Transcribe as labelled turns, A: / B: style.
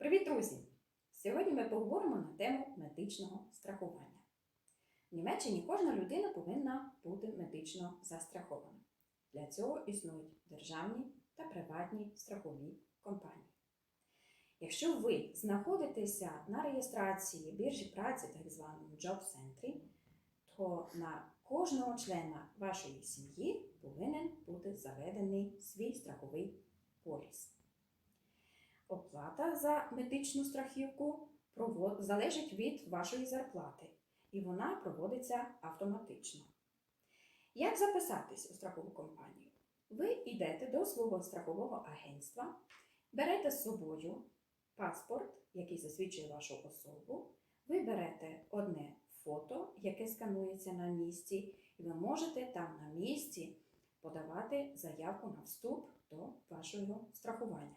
A: Привіт, друзі! Сьогодні ми поговоримо на тему медичного страхування. В Німеччині кожна людина повинна бути медично застрахована. Для цього існують державні та приватні страхові компанії. Якщо ви знаходитеся на реєстрації біржі праці, так званому джоб-центрі, то на кожного члена вашої сім'ї повинен бути заведений свій страховий поліс. Оплата за медичну страхівку залежить від вашої зарплати, і вона проводиться автоматично. Як записатись у страхову компанію? Ви йдете до свого страхового агентства, берете з собою паспорт, який засвідчує вашу особу, ви берете одне фото, яке сканується на місці, і ви можете там на місці подавати заявку на вступ до вашого страхування.